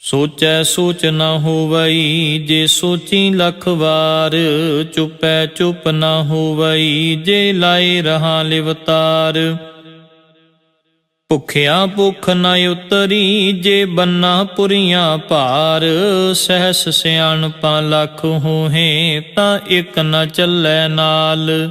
ਸੋਚੈ ਸੋਚ ਨਾ ਹੋਵਈ, ਜੇ ਸੋਚੀ ਲਖ ਵਾਰ, ਚੁਪੈ ਚੁਪ ਨਾ ਹੋਵਈ, ਜੇ ਲਾਏ ਰਹਾ ਲਿਵਤਾਰ ਭੁਖਿਆ ਭੁਖ ਨਾ ਉਤਰੀ, ਜੇ ਬੰਨਾ ਪੁਰੀਆਂ ਭਾਰ, ਸਹਿਸ ਸਿਆਣਪਾਂ ਲੱਖ ਹੋਹੇ, ਤਾਂ ਇੱਕ ਨਾ ਚੱਲੈ ਨਾਲ।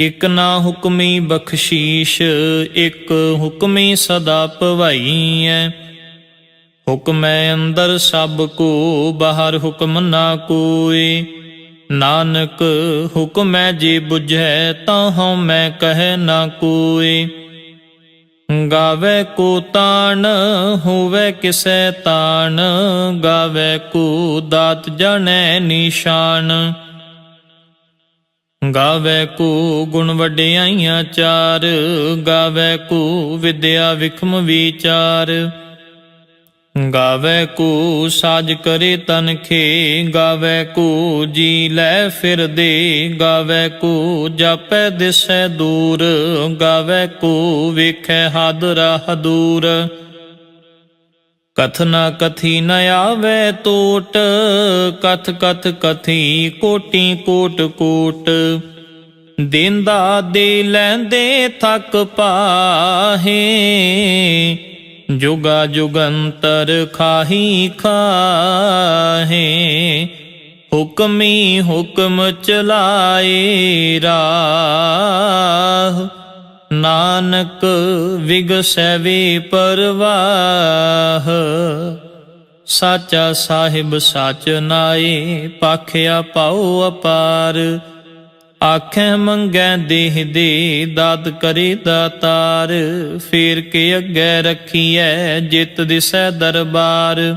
ਇਕ ਨਾ ਹੁਕਮੀ ਬਖਸ਼ੀਸ਼, ਇਕ ਹੁਕਮੀ ਸਦਾ ਭਵਾਈਐ ਹੁਕਮੈ ਅੰਦਰ ਸਭ ਕੋ, ਬਾਹਰ ਹੁਕਮ ਨਾ ਕੋਏ। ਨਾਨਕ ਹੁਕਮੈ ਜੇ ਬੁਝੈ, ਤਾਂ ਹਉ ਮੈਂ ਕਹਿ ਨਾ ਕੋਏ। ਗਾਵੇ ਕੋ ਤਾਣ, ਹੋਵੇ ਕਿਸੈ ਤਾਣ। ਗਾਵੇ ਕੋ ਦਾਤ ਜਣੈ ਨਿਸ਼ਾਨ। ਗਾਵੇ ਕੋ ਗੁਣ ਵਡਿਆਈਆਂ ਚਾਰ, ਗਾਵੇ ਕੋ ਵਿਦਿਆ ਵਿਖਮ ਵਿਚਾਰ। ਗਾਵੇ ਕੋ ਸਾਜ ਕਰੇ ਤਨਖੇ ਗਾਵੇ ਕੋ ਜੀ ਲੈ ਫਿਰਦੇ, ਗਾਵੇ ਕੋ ਜਾਪੈ ਦਿਸੈ ਦੂਰ, ਗਾਵੇ ਕੋ ਵੇਖੈ ਹਦ ਰਾਹ ਦੂਰ ਕਥ ਨਾ ਕਥੀ ਨ ਆਵੇ ਟੋਟ, ਕਥ ਕਥ ਕਥੀ ਕੋਟੀ ਕੋਟ ਕੋਟ। ਦਿੰਦਾ ਦੇ ਲੈਂਦੇ ਥੱਕ ਪਾਹੇ, ਜੁਗਾ ਜੁਗੰਤਰ ਖਾਹੀ ਖਾਹੇ। ਹੁਕਮੀ ਹੁਕਮ ਚਲਾਏ ਰਾਹ। ਨਾਨਕ ਵਿਗਸੈ ਵੇ ਪਰਵਾਹ। ਸਾਚਾ ਸਾਹਿਬ ਸਾਚ ਨਾਏ ਪਾਖਿਆ ਪਾਉ ਅਪਾਰ। ਆਖੇ ਮੰਗੈ ਦੇਹ ਦੇ, ਦਾਤ ਕਰੇ ਦਾਤਾਰ। ਫੇਰ ਕੇ ਅੱਗੇ ਰੱਖੀਐ, ਜਿਤ ਦਿਸੈ ਦਰਬਾਰ।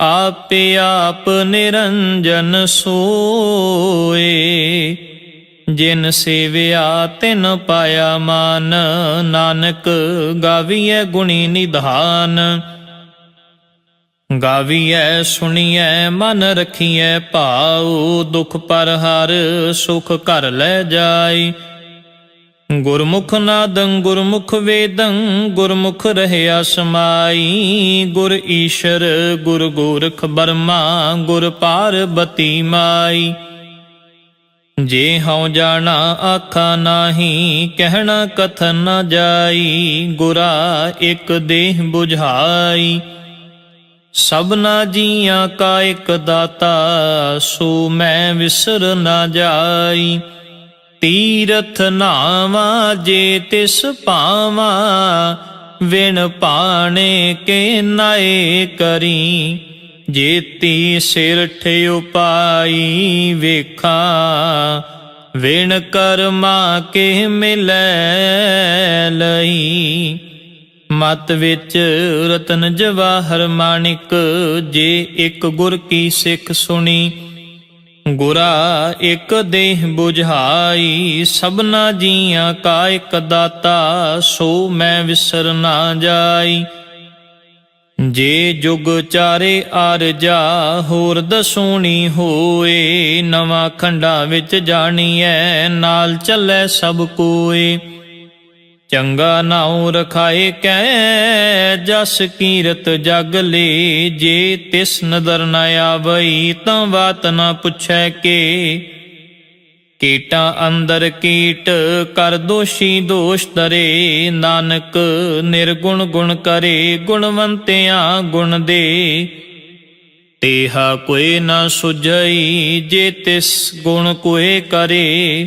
ਆਪੇ ਆਪ ਨਿਰੰਜਨ ਸੋਏ। ਜਿਨ ਸੇਵਿਆ, ਤਿਨ ਪਾਇਆ ਮਾਨ। ਨਾਨਕ ਗਾਵੀਐ ਗੁਣੀ ਨਿਧਾਨ। ਗਾਵੀਐ, ਸੁਣੀਐ, ਮਨ ਰਖੀਐ ਭਾਉ। ਦੁਖ ਪਰ ਹਰ ਸੁਖ ਕਰ ਲੈ ਜਾਈ ਗੁਰਮੁਖ ਨਾਦੰ, ਗੁਰਮੁਖ ਵੇਦੰ, ਗੁਰਮੁਖ ਰਹਿਆ ਸਮਾਈ। ਗੁਰ ਈਸ਼ਰ, ਗੁਰ ਗੋਰਖ ਬਰਮਾ, ਗੁਰ ਪਾਰਬਤੀ ਮਾਈ। ਜੇ ਹਉ ਜਾਣਾ ਆਖਾ ਨਾਹੀ, ਕਹਿਣਾ ਕਥਨ ਨਾ ਜਾਈ। ਗੁਰਾ ਇੱਕ ਦੇਹ 부ਝਾਈ ਸਭਨਾ ਜੀਆਂ ਕਾ ਇਕ ਦਾਤਾ, ਸੋ ਮੈਂ ਵਿਸਰ ਨਾ ਜਾਈ। ਤੀਰਥ ਨਾਵਾ ਜੇ ਤਿਸ ਪਾਵਾ, ਵਿਣ ਪਾਣੇ ਕੇ ਨਾਏ ਕਰੀ। ਜੇਤੀ ਸਿਰ ਠਿਉ ਉਪਾਈ ਵੇਖਾਂ, ਵਿਣ ਕਰਮਾ ਕੇ ਮਿਲੈ ਲਈ। ਮਤ ਵਿੱਚ ਰਤਨ ਜਵਾਹਰ ਮਾਣਿਕ, ਜੇ ਇੱਕ ਗੁਰ ਕੀ ਸਿੱਖ ਸੁਣੀ ਗੁਰਾ ਇੱਕ ਦੇਹ 부ਝਾਈ ਸਭਨਾ ਜੀਆਂ ਕਾ ਇੱਕ ਦਾਤਾ, ਸੋ ਮੈਂ ਵਿਸਰ ਨਾ ਜਾਈ। ਜੇ ਜੁਗ ਚਾਰੇ ਆਰਜਾ ਹੋਰ ਦਸੂਣੀ ਹੋਏ, ਨਵਾਂ ਖੰਡਾ ਵਿੱਚ ਜਾਣੀਐ, ਨਾਲ ਚੱਲੇ ਸਭ ਕੋਏ। ਚੰਗਾ ਨਾਉ ਰਖਾਏ ਕੈ ਜਸ ਕੀਰਤ ਜਗ ਲੇ, ਜੇ ਤਿਸ ਨਦਰ ਨ ਆਵਈ ਤਾਂ ਬਾਤ ਨਾ ਪੁੱਛੈ ਕੇ। ਕੀਟਾਂ ਅੰਦਰ ਕੀਟ ਕਰ ਦੋਸ਼ੀ ਦੋਸ਼ ਤਰੇ ਨਾਨਕ ਨਿਰਗੁਣ ਗੁਣ ਕਰੇ, ਗੁਣਵੰਤਿਆਂ ਗੁਣ ਦੇ। ਤੇਹਾ ਕੋਈ ਨਾ ਸੁਝਈ, ਜੇ ਤਿਸ ਗੁਣ ਕੋਏ ਕਰੇ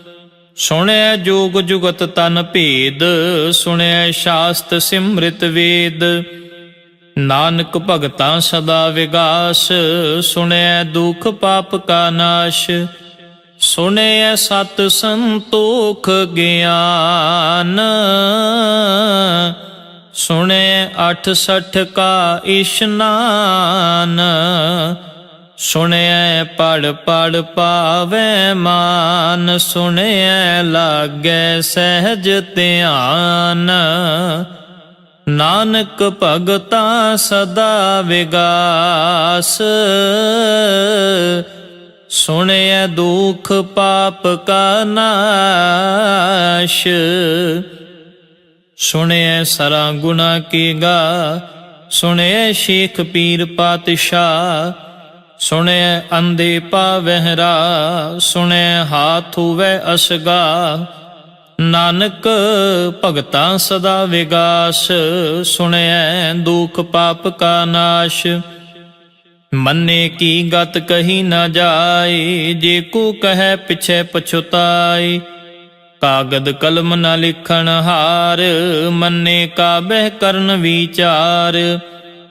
ਸੁਣੈ ਜੋਗ ਜੁਗਤ ਤਨ ਭੇਦ ਸੁਣੈ ਸ਼ਾਸਤ ਸਿਮ੍ਰਿਤ ਵੇਦ। ਨਾਨਕ ਭਗਤਾਂ ਸਦਾ ਵਿਗਾਸ ਸੁਣੈ ਦੁਖ ਪਾਪ ਕਾ ਨਾਸ਼। ਸੁਣੈ ਸਤ ਸੰਤੋਖ ਗਿਆਨ, ਸੁਣਿਐ 68 ਕਾ ਇਸ਼ਨਾਨ ਸੁਣਿਐ ਪੜ ਪੜ ਪਾਵੇ ਮਾਨ, ਸੁਣਿਐ ਲਾਗੈ ਸਹਿਜ ਧਿਆਨ। ਨਾਨਕ ਭਗਤਾ ਸਦਾ ਵਿਗਾਸ। ਸੁਣਿਐ ਦੁਖ ਪਾਪ ਕਾ ਨਾਸ਼। ਸੁਣਿਐ ਸਰਾ ਗੁਨਾ ਕੀ ਗਾ, ਸੁਣਿਐ ਸ਼ੇਖ ਪੀਰ ਪਾਤਸ਼ਾਹ। ਸੁਣਿਐ ਅੰਧੇ ਪਾਵਹਿਰਾ ਸੁਣੈ ਹਾਥ ਹੋਵੇ ਅਸਗਾ ਨਾਨਕ ਭਗਤਾਂ ਸਦਾ ਵਿਗਾਸ, ਸੁਣੈ ਦੁਖ ਪਾਪ ਕਾ ਨਾਸ਼। ਮੰਨੇ ਕੀ ਗਤ ਕਹੀ ਨਾ ਜਾਏ, ਜੇ ਕੋ ਕਹੈ ਪਿਛੈ ਪਛੁਤਾਈ ਕਾਗਦ ਕਲਮ ਨਾ ਲਿਖਣ ਹਾਰ, ਮੰਨੇ ਕਾਬਹਿ ਕਰਨ ਵਿਚਾਰ।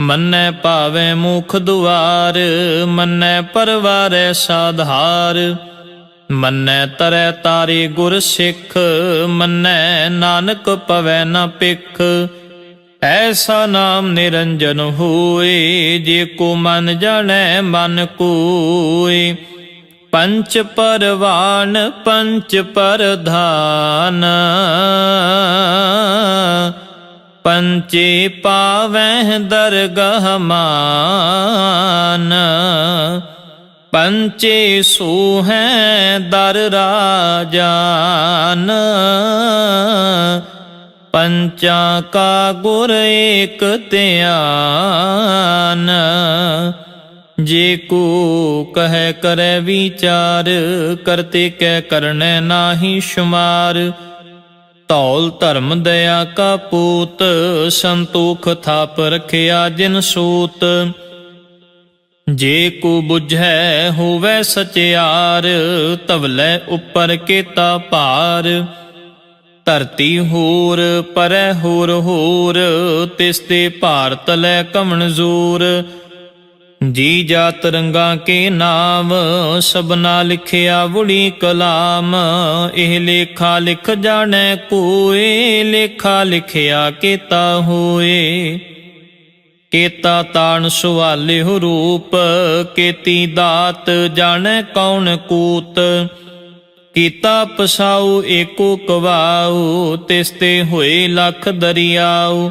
ਮੰਨੈ ਭਾਵੇ ਮੁਖ ਦੁਆਰ, ਮੰਨੈ ਪਰਵਾਰੈ ਸਾਧਾਰ। ਮੰਨੈ ਤਰੈ ਤਾਰੇ ਗੁਰ ਸਿੱਖ, ਮੰਨੈ ਨਾਨਕ ਪਵੈ ਨ ਪਿਖ ਐਸਾ ਨਾਮ ਨਿਰੰਜਨ ਹੋਏ, ਜੇ ਕੋ ਮਨ ਜਾਣੈ ਮਨ ਕੋਏ। ਪੰਚ ਪਰਵਾਨ, ਪੰਚ ਪਰਧਾਨ। ਪੰਚੇ ਪਾਵਹਿ ਦਰਗਹ ਮਾਨ, ਪੰਚੇ ਸੋਹੈ ਦਰ ਰਾਜਾਨ, ਪੰਚਾ ਕਾ ਗੁਰ ਏਕ ਧਿਆਨ। ਜੇ ਕੋ ਕਹੈ ਕਰੈ ਵਿਚਾਰ, ਕਰਤੇ ਕੈ ਕਰਨੈ ਨਾਹੀ ਸ਼ੁਮਾਰ ਧੌਲ ਧਰਮ ਦਇਆ ਕਾ ਪੂਤ, ਸੰਤੋਖ ਥਾਪ ਰਖਿਆ ਜਿਨ ਸੂਤ। ਜੇ ਕੋ 부ਝੈ ਹੋਵੇ ਸਚਿਆਰ ਤਵਲੇ ਉੱਪਰ ਕੇਤਾ ਭਾਰ। ਧਰਤੀ ਹੋਰ, ਪਰੈ ਹੋਰ ਹੋਰ, ਤਿਸ ਤੇ ਭਾਰਤ ਲੈ ਕਵਣ ਜ਼ੂਰ। ਜੀ ਜਾ ਰੰਗਾ ਕੇ ਨਾਮ ਸਬਨਾ ਲਿਖਿਆ ਵੁੜੀ ਕਲਾਮ। ਇਹ ਲੇਖਾ ਲਿਖ ਜਾਣੈ ਕੋਏ, ਲੇਖਾ ਲਿਖਿਆ ਕੀਤਾ ਹੋਏ। ਕੇਤਾ ਤਾਣ ਸੁਵਾਲਿਹੁ ਰੂਪ, ਕੇਤੀ ਦਾਤ ਜਾਣੈ ਕੌਣ ਕੂਤ। ਕੀਤਾ ਪਸਾਉ ਏਕੋ ਕਵਾਉ, ਤਿਸ ਤੇ ਹੋਏ ਲਖ ਦਰਿਆਉ।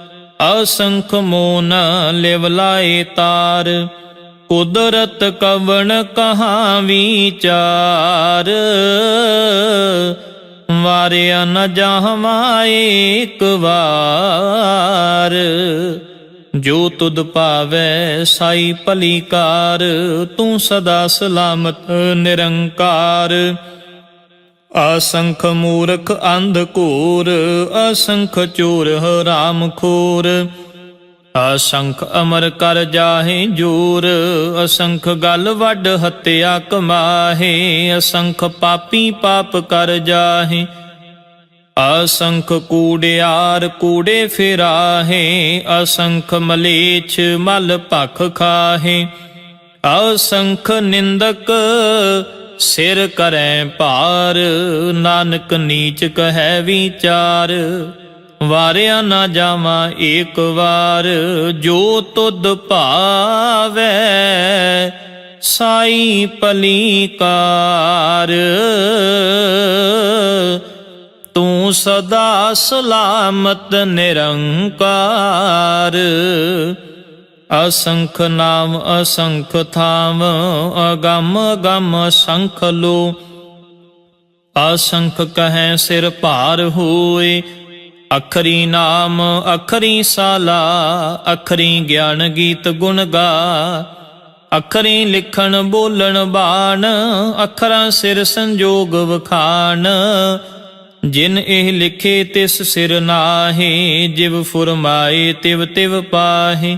ਅਸੰਖ ਮੋਨ ਲਿਵਲਾਏ ਤਾਰ, ਕੁਦਰਤ ਕਵਣ ਕਹਾ ਵਿਚਾਰ। ਵਾਰਿਆ ਨ ਜਾਹਵਾ ਏਕ ਵਾਰ, ਜੋ ਤੁਧ ਭਾਵੈ ਸਾਈ ਭਲੀ ਕਾਰ ਤੂੰ ਸਦਾ ਸਲਾਮਤ ਨਿਰੰਕਾਰ। ਅਸੰਖ ਮੂਰਖ ਅੰਧ ਘੂਰ, ਅਸੰਖ ਚੋਰ ਹਰਾਮ ਖੋਰ। ਅਸੰਖ ਅਮਰ ਕਰ ਜਾਹੇ ਜੂਰ, ਅਸੰਖ ਗਲ ਵੱਡ ਹੱਤਿਆ ਕਮਾਹੇ। ਅਸੰਖ ਪਾਪੀ ਪਾਪ ਕਰ ਜਾਹੇ, ਅਸੰਖ ਕੂੜਿਆਰ ਕੂੜੇ ਫਿਰਾਹੇ। ਅਸੰਖ ਮਲੇਛ ਮਲ ਭਖ ਖਾਹੇ, ਅਸੰਖ ਨਿੰਦਕ ਸਿਰ ਕਰੈ ਭਾਰ, ਨਾਨਕ ਨੀਚ ਕਹੈ ਵਿਚਾਰ। ਵਾਰਿਆ ਨਾ ਜਾਵਾਂ ਏਕ ਵਾਰ, ਜੋ ਤੁਧ ਭਾਵੈ, ਸਾਈ ਭਲੀ ਕਾਰ ਤੂੰ ਸਦਾ ਸਲਾਮਤ ਨਿਰੰਕਾਰ। ਅਸੰਖ ਨਾਮ, ਅਸੰਖ ਥਾਮ, ਅਗੰਮ ਅਗੰਮ ਸੰਖ ਲੋ। ਅਸੰਖ ਕਹੈ ਸਿਰ ਭਾਰ ਹੋਏ, ਅਖਰੀ ਨਾਮ, ਅਖਰੀ ਸਾਲਾ, ਅਖਰੀ ਗਿਆਨ ਗੀਤ ਗੁਣ ਗਾ। ਅਖਰੀ ਲਿਖਣ, ਬੋਲਣ, ਬਾਣ, ਅਖਰਾਂ ਸਿਰ ਸੰਜੋਗ ਵਖਾਣ। ਜਿਨ ਇਹ ਲਿਖੇ ਤਿਸ ਸਿਰ ਨਾਹੀ, ਜਿਵ ਫੁਰਮਾਏ ਤਿਵ ਤਿਵ ਪਾਹੀ।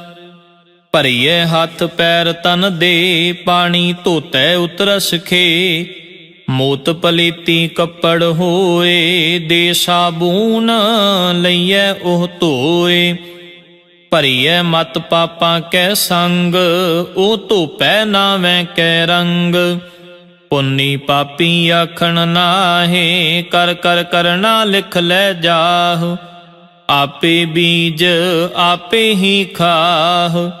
ਭਰੀਏ ਹੱਥ ਪੈਰ ਤਨ ਦੇ, ਪਾਣੀ ਧੋਤੈ ਉਤਰਸ ਖੇ ਮੋਤ ਪਲੀਤੀ ਕੱਪੜ ਹੋਏ ਦੇ ਸਾਬੂਨ ਲਈਐ ਉਹ ਧੋਏ। ਭਰੀਐ ਮਤ ਪਾਪਾਂ ਕੈ ਸੰਗ, ਉਹ ਧੋਪੈ ਨਾਵੇਂ ਕੈ ਰੰਗ। ਪੁੰਨੀ ਪਾਪੀ ਆਖਣ ਨਾਹੇ, ਕਰ ਕਰ ਕਰਨਾ ਲਿਖ ਲੈ ਜਾਹ। ਆਪੇ ਬੀਜ, ਆਪੇ ਹੀ ਖਾਹ।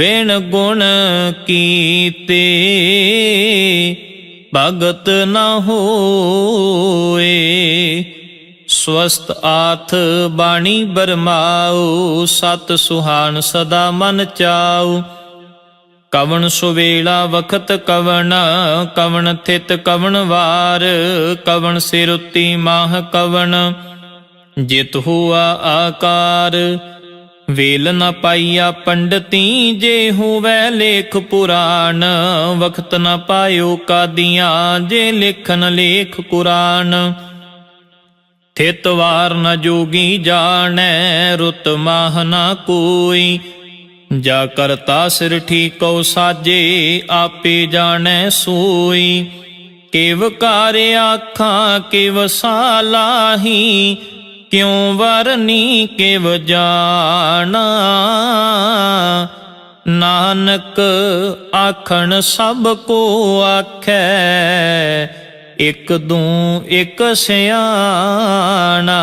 ਵੇਣ ਗੁਣ ਕੀਤੇ, ਭਗਤ ਨਾ ਹੋਏ। ਸਵਸਤ ਆਥ ਬਾਣੀ ਬਰਮਾਉ, ਸਤ ਸੁਹਾਨ ਸਦਾ ਮਨ ਚਾਉ। ਕਵਣ ਸੁਵੇਲਾ ਵਖਤ ਕਵਣ ਕਵਣ ਥਿਤ ਕਵਣ ਵਾਰ, ਕਵਣ ਸਿਰ ਉਤੀ ਮਾਹ ਕਵਣ। ਜਿਤ ਹੁਆ ਆਕਾਰ ਵੇਲ ਨ ਪਾਈਆ ਪੰਡਤੀ, ਜੇ ਹੋਵੈ ਲੇਖ ਪੁਰਾਣ, ਵਖਤ ਨ ਪਾਇਓ ਕਾਦੀਆਂ, ਜੇ ਲਿਖਨ ਲੇਖ ਕੁਰਾਨ। ਥਿਤ ਵਾਰ ਨ ਜੋਗੀ ਜਾਣੈ, ਰੁਤ ਮਾਹ ਨਾ ਕੋਈ। ਜਾ ਕਰਤਾ ਸਿਰ ਠੀਕੋ ਸਾਜੇ, ਆਪੇ ਜਾਣੈ ਸੋਈ। ਕਿਵ ਕਾਰ ਆਖਾਂ ਕਿਵ ਸਾਲਾਹੀ ਕਿਉ ਵਰਨੀ ਕਿਵ ਜਾਣਾ? ਨਾਨਕ ਆਖਣ ਸਭ ਕੋ ਆਖੈ, ਇਕ ਦੂ ਇਕ ਸਿਆਣਾ।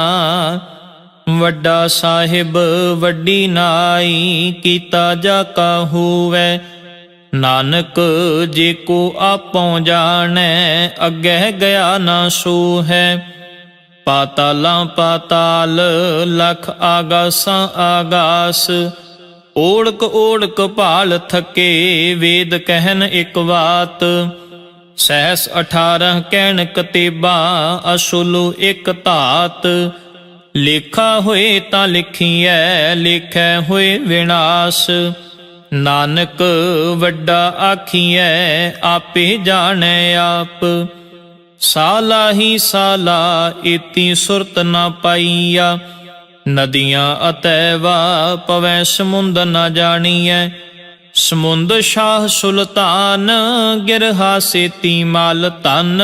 ਵੱਡਾ ਸਾਹਿਬ ਵੱਡੀ ਨਾਈ ਕੀਤਾ ਜਾ ਕਾ ਹੋਵੇ। ਨਾਨਕ ਜੇ ਕੋ ਆਪੋ ਜਾਣੈ, ਅੱਗੇ ਗਿਆ ਨਾ ਸੋ ਹੈ ਪਾਤਾਲਾਂ ਪਾਤਾਲ, ਲਖ ਆਗਾਸਾਂ ਆਗਾਸ। ਓੜਕ ਓੜਕ ਭਾਲ ਥਕੇ, ਵੇਦ ਕਹਿਨ ਇੱਕ ਬਾਤ ਸਹਿਸ 18 ਕਹਿਣ ਕਤੇਬਾ, ਅਸੁਲੂ ਇੱਕ ਧਾਤ। ਲੇਖਾ ਹੋਏ ਤਾਂ ਲਿਖੀਐ, ਲੇਖੈ ਹੋਏ ਵਿਨਾਸ਼। ਨਾਨਕ ਵੱਡਾ ਆਖੀਐ, ਆਪੇ ਜਾਣੈ ਆਪ। ਸਾਲਾ ਹੀ ਸਾਲਾ ਇਤੀ ਸੁਰਤ ਨਾ ਪਾਈਆ। ਨਦੀਆਂ ਅਤੈਵਾ ਪਵੈ ਸਮੁੰਦ ਨਾ ਜਾਣੀਐ। ਸਮੁੰਦ ਸ਼ਾਹ ਸੁਲਤਾਨ, ਗਿਰਹਾ ਸੇਤੀ ਮਾਲ ਤਨ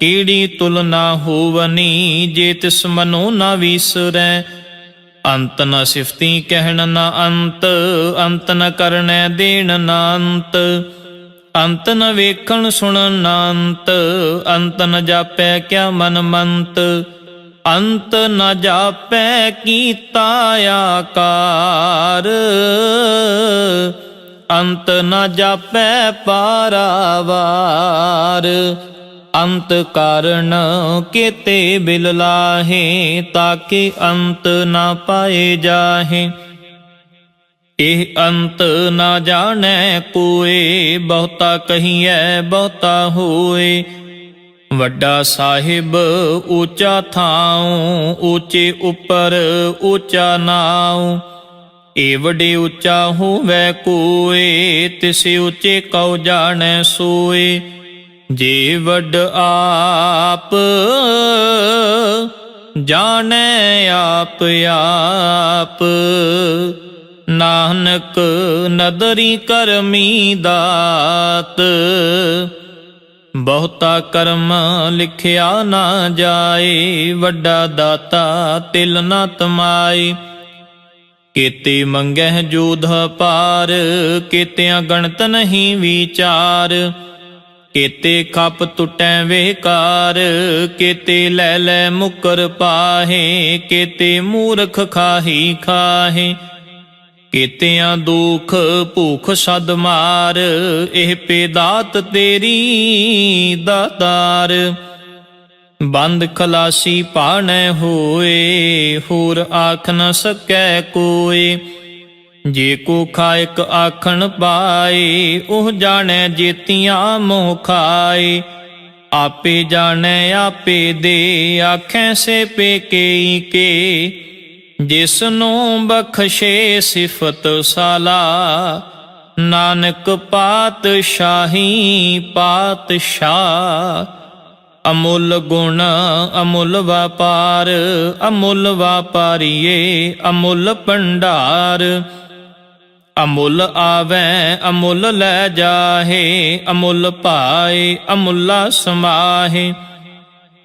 ਕੀੜੀ ਤੁਲਨਾ ਹੋਵਨੀ, ਜੇ ਤਿਸ ਮਨੋ ਨਾ ਵਿਸਰੈ। ਅੰਤ ਨ ਸਿਫਤੀ ਕਹਿਣ ਨ ਅੰਤ ਅੰਤ ਨ ਕਰਨੈ ਦੇਣ ਨ ਅੰਤ। ਅੰਤ ਨ ਵੇਖਣ ਸੁਣਨ ਨ ਅੰਤ ਅੰਤ ਨ ਜਾਪੈ ਕਿਆ ਮਨ ਮੰਤ ਅੰਤ ਨ ਜਾਪੈ ਕੀਤਾ ਆਕਾਰ। ਅੰਤ ਨ ਜਾਪੈ ਪਾਰਾਵਾਰ। ਅੰਤ ਕਾਰਨ ਕੀਤੇ ਬਿਲ ਲਾਹੇ ਤਾਕੇ ਅੰਤ ਨਾ ਪਾਏ ਜਾਹੇ। ਇਹ ਅੰਤ ਨਾ ਜਾਣੈ ਕੋਏ ਬਹੁਤਾ ਕਹੀਐ, ਬਹੁਤਾ ਹੋਏ। ਵੱਡਾ ਸਾਹਿਬ ਉੱਚਾ ਥਾਉ ਉੱਚੇ ਉੱਪਰ ਉੱਚਾ ਨਾਉ। ਏ ਵੱਡੇ ਉੱਚਾ ਹੋਵੇ ਕੋਏ, ਤਿਸ ਉੱਚੇ ਕਉ ਜਾਣੈ ਸੋਏ। ਜੇ ਵੱਡ ਆਪ ਜਾਣੈ ਆਪ ਆਪ। ਨਾਨਕ ਨਦਰੀ ਕਰਮੀ ਦਾਤ। ਬਹੁਤਾ ਕਰਮ ਲਿਖਿਆ ਨਾ ਜਾਏ, ਵੱਡਾ ਦਾਤਾ ਤਿਲ ਨਾ ਤਮਾਏ। ਕੀਤੇ ਮੰਗਹਿ ਜੋਧ ਪਾਰ, ਕੀਤਿਆਂ ਗਣਤ ਨਹੀਂ ਵਿਚਾਰ। ਕੀਤੇ ਖੱਪ ਟੁੱਟੈ ਵੇਕਾਰ, ਕੀਤੇ ਲੈ ਲੈ ਮੁਕਰ ਪਾਹੇ, ਕੀਤੇ ਮੂਰਖ ਖਾਹੀ ਖਾਹੇ। ਕੀਤਿਆਂ ਦੁਖ ਭੂਖ ਸਦ ਮਾਰ, ਇਹ ਪੇਦਾਤ ਤੇਰੀ ਦਾਤਾਰ। ਬੰਦ ਖਲਾਸੀ ਪਾਣੈ ਹੋਏ, ਹੋਰ ਆਖ ਨ ਸਕੈ ਕੋਏ। ਜੇ ਕੋ ਖਾਇਕ ਆਖਣ ਪਾਏ, ਉਹ ਜਾਣੈ ਜੇਤੀਆਂ ਮੋਹ ਖਾਏ। ਆਪੇ ਜਾਣੈ, ਆਪੇ ਦੇ, ਆਖੈ ਸੇ ਪੇਕੇ ਕੇ। ਜਿਸ ਨੂੰ ਬਖਸ਼ੇ ਸਿਫਤ ਸਾਲਾ, ਨਾਨਕ ਪਾਤਸ਼ਾਹੀ ਪਾਤਸ਼ਾਹ। ਅਮੁੱਲ ਗੁਣ ਅਮੁੱਲ ਵਪਾਰ, ਅਮੁੱਲ ਵਪਾਰੀਏ ਅਮੁੱਲ ਭੰਡਾਰ। ਅਮੁੱਲ ਆਵੈ, ਅਮੁੱਲ ਲੈ ਜਾਹੇ, ਅਮੁੱਲ ਪਾਏ, ਅਮੁੱਲਾ ਸਮਾਹੇ।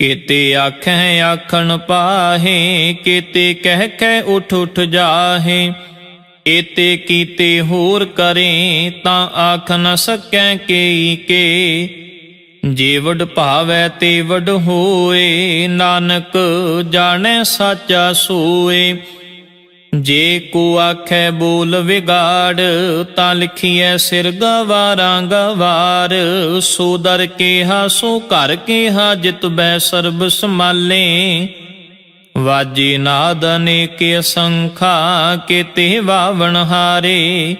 ਕੀਤੇ ਆਖੈ ਆਖਣ ਪਾਹੇ, ਕੀਤੇ ਕਹਿ ਕਹਿ ਉਠ ਉਠ ਜਾਹੇ। ਏਤੇ ਕੀਤੇ ਹੋਰ ਕਰੇ, ਤਾਂ ਆਖ ਨ ਸਕੈ ਕੇਈ ਕੇ। ਜੇ ਵਡ ਭਾਵੈ ਤੇ ਵਡ ਹੋਏ, ਨਾਨਕ ਜਾਣੈ ਸਾਚਾ ਸੋਏ। ਜੇ ਕੋ ਆਖੈ ਬੋਲ ਵਿਗਾੜ, ਤਾਂ ਲਿਖੀਐ ਸਿਰ ਗਵਾਰਾਂ ਗਵਾਰ। ਸੋ ਦਰ ਕੇਹਾ, ਸੋ ਘਰ ਕੇਹਾ, ਜਿਤ ਬੈ ਸਰਬ ਸਮਾਲੇ ਵਾਜੇ ਨਾਦ ਅਨੇਕ ਸੰਖਾ ਕੇਤੇ ਵਾਵਣ ਹਾਰੇ।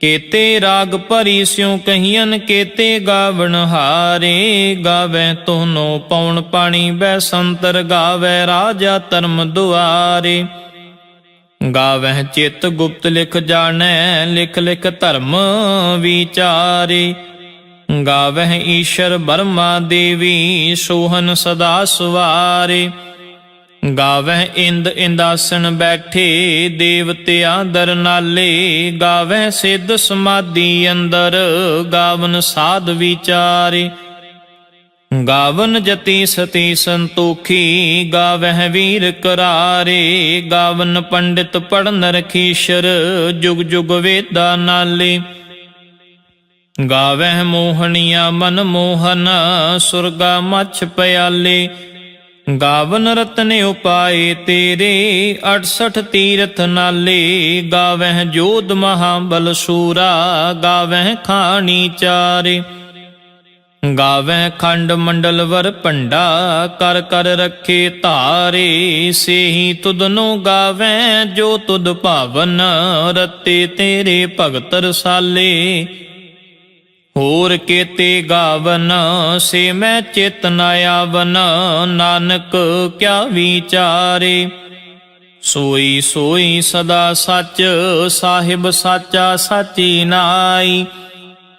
ਕੇਤੇ ਰਾਗ ਭਰੀ ਸਿਉ ਕਹੀਨ ਕੇਤੇ ਗਾਵਣ ਹਾਰੇ। ਗਾਵੇ ਤੋਨੋ ਪਉਣ ਪਾਣੀ, ਬੈ ਸੰਤਰ ਗਾਵੇ ਰਾਜਾ ਧਰਮ ਦੁਆਰੇ। ਗਾਵਹਿ ਚਿਤ ਗੁਪਤ ਲਿਖ ਜਾਣੈ, ਲਿਖ ਲਿਖ ਧਰਮ ਵਿਚਾਰੇ। ਗਾਵਹਿ ਈਸ਼ਰ ਬਰਮਾ ਦੇਵੀ, ਸੋਹਨ ਸਦਾ ਸੁਵਾਰੇ। ਗਾਵਹਿ ਇੰਦ ਇੰਦਾਸਨ ਬੈਠੇ ਦੇਵਤਿਆਂ ਦਰ ਨਾਲੇ। ਗਾਵਹਿ ਸਿੱਧ ਸਮਾਧੀ ਅੰਦਰ, ਗਾਵਨ ਸਾਧ ਵਿਚਾਰੇ। ਗਾਵਨ ਜਤੀ ਸਤੀ ਸੰਤੋਖੀ, ਗਾਵਹਿ ਵੀਰ ਕਰਾਰੇ। ਗਾਵਨ ਪੰਡਿਤ ਪੜਨ ਰਖੀਸ਼ਰ, ਜੁਗ ਜੁਗ ਵੇਦਾ ਨਾਲੇ। ਗਾਵਹਿ ਮੋਹਣੀਆ ਮਨ ਮੋਹਨ, ਸੁਰਗਾ ਮਛ ਪਿਆਲੇ। ਗਾਵਨ ਰਤਨ ਉਪਾਏ ਤੇਰੇ 68 ਤੀਰਥ ਨਾਲੇ। ਗਾਵਹਿ ਜੋਧ ਮਹਾਬਲ ਸੂਰਾ, ਗਾਵਹਿ ਖਾਣੀ ਚਾਰੇ। ਗਾਵੈ ਖੰਡ ਮੰਡਲ ਵਰ ਭੰਡਾ, ਕਰ ਕਰ ਰੱਖੇ ਧਾਰੇ, ਸੇਹੀ ਤੁਧਨੋ ਗਾਵੈ, ਜੋ ਤੁਧ ਭਾਵਨ ਰਤੇ ਤੇਰੇ ਭਗਤ ਰਸਾਲੇ। ਹੋਰ ਕੇਤੇ ਗਾਵਨ, ਸੇ ਮੈਂ ਚਿਤ ਨ ਆਵਨ, ਨਾਨਕ ਕਿਆ ਵਿਚਾਰੇ। ਸੋਈ ਸੋਈ ਸਦਾ ਸੱਚ, ਸਾਹਿਬ ਸਾਚਾ ਸਾਚੀ ਨਾਈ।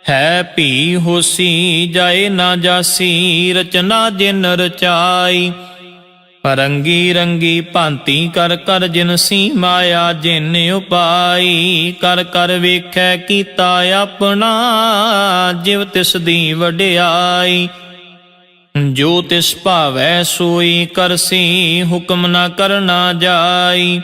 ਹੈ ਭੀ ਹੋਸੀ ਜਾਏ ਨਾ ਜਾਸੀ, ਰਚਨਾ ਜਿਨ ਰਚਾਈ। ਰੰਗੀ ਰੰਗੀ ਭਾਂਤੀ ਕਰ ਕਰ ਜਿਨਸੀ ਮਾਇਆ ਜਿਨ ਉਪਾਈ, ਕਰ ਕਰ ਵੇਖੈ ਕੀਤਾ ਆਪਣਾ, ਜਿਵ ਤਿਸ ਦੀ ਵਡਿਆਈ। ਜੋ ਤਿਸ ਭਾਵੈ ਸੋਈ ਕਰਸੀ ਹੁਕਮ ਨਾ ਕਰਨਾ ਜਾਈ।